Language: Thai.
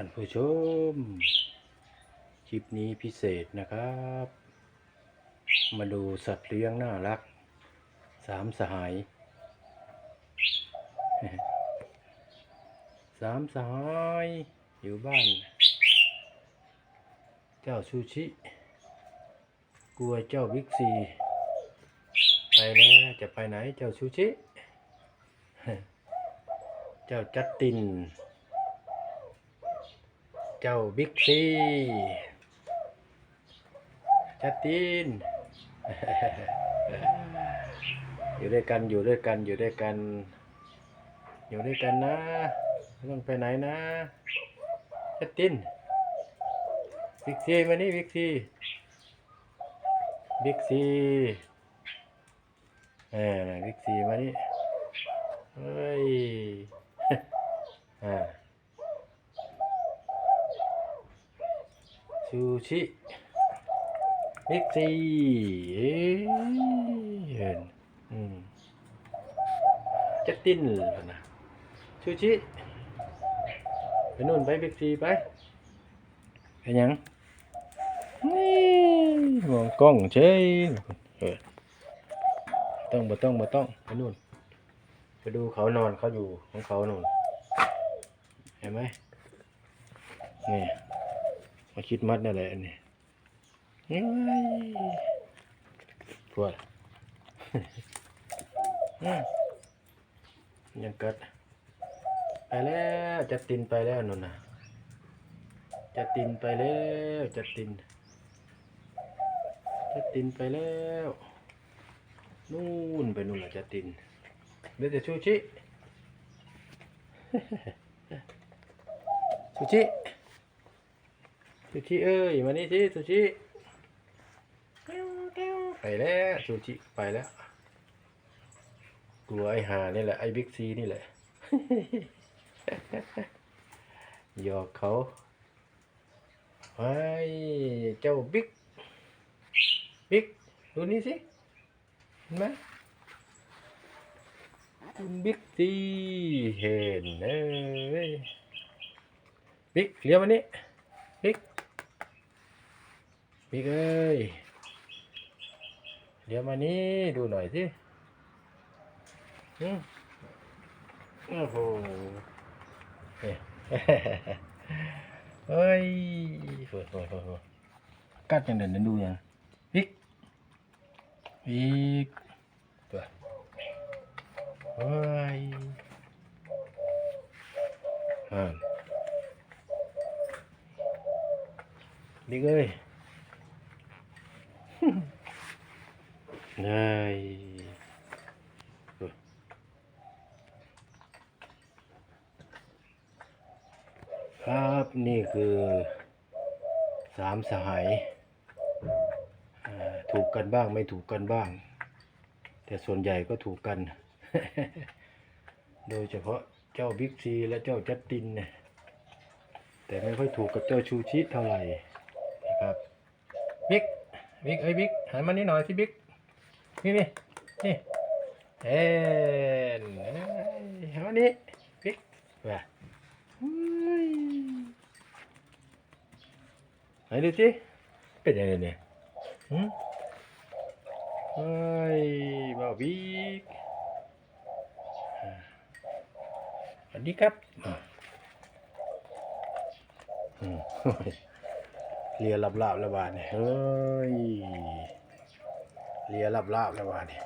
ท่านผู้ชม คลิปนี้พิเศษนะครับ มาดูสัตว์เลี้ยงน่ารัก สามสหาย สามสหายอยู่บ้าน เจ้าซูชิ กลัวเจ้าบิ๊กซี ไปแล้วจะไปไหนเจ้าซูชิ เจ้าจัดติน เจ้าบิ๊กซีจัดตินอยู่ด้วยกันอยู่ด้วยกันอยู่ด้วยกัน อยู่ด้วยกันนะไม่ต้องไปไหนนะจัดตินบิ๊กซีมานี่บิ๊กซีบิ๊กซีเออบิ๊กซีมานี่เฮ้ยอ่า ซูชิบิ๊กซีเอ้ยห็นอืมจัดตินแล้วนะซูชิไปนู่นไปบิ๊กซีไปไปยังนี่มองกล้องเฉยเออต้องบ่ต้องบ่ต้องไปนู่นไปดูเขานอนเขาอยู่ของเขานู่นเห็นไหมนี่ มาคิดมัดนั่นแหละนนี้เฮ้ยปวดยังกัดไปแล้วจะตินไปแล้วนุ่นนะจะตินไปแล้วจะตินจะตินไปแล้วนู่นไปนู่นละจะตินเดี๋ยวจะชูชิ ชูชิ ซูชิเอ้ยมานี่สิซูชิไปแล้วซูชิไปแล้วกลัวไอ้หานี่แหละไอ้บิ๊กซีนี่แหละหยอกเขาไอ้เจ้าบิ๊กบิ๊กดูนี่สิเห็นไหมคุณบิ๊กซีเห็นเอ้ยบิ๊กเลี้ยวมานี่บิ๊ก บิ๊กเอ้ย เดี๋ยวมานี่ดูหน่อยสิอืมโอ้โหเฮ้ยเฮ้ยโอ้โหโอ้โหโอ้โหกัดยังเดินดูยังบิ๊กบิ๊กตัวเฮ้ยอ่าบิ๊กเอ้ย ได้ครับนี่คือสามสหายถูกกันบ้างไม่ถูกกันบ้าง แต่ส่วนใหญ่ก็ถูกกัน โดยเฉพาะเจ้าบิ๊กซีและเจ้าจัสตินเนี่ยแต่ไม่ค่อยถูกกับเจ้าชูชิเท่าไหร่นะครับบิ๊ก บิ๊กเอ้ยบิ๊กหันมานี่หน่อยสิบิ๊กนี่นี่นี่เอ็นเอ้ยหันมานี่บิ๊กว่ะเฮ้ยไหนดูสิเป็นยังไงเนี่ยหืมเฮ้ยบ่าวบิ๊กสวัสดีครับอืม เลียลับลาบๆแล้วบาดเนี่ยเฮ้ยเลียลับลาบๆแล้วบาดเนี่ย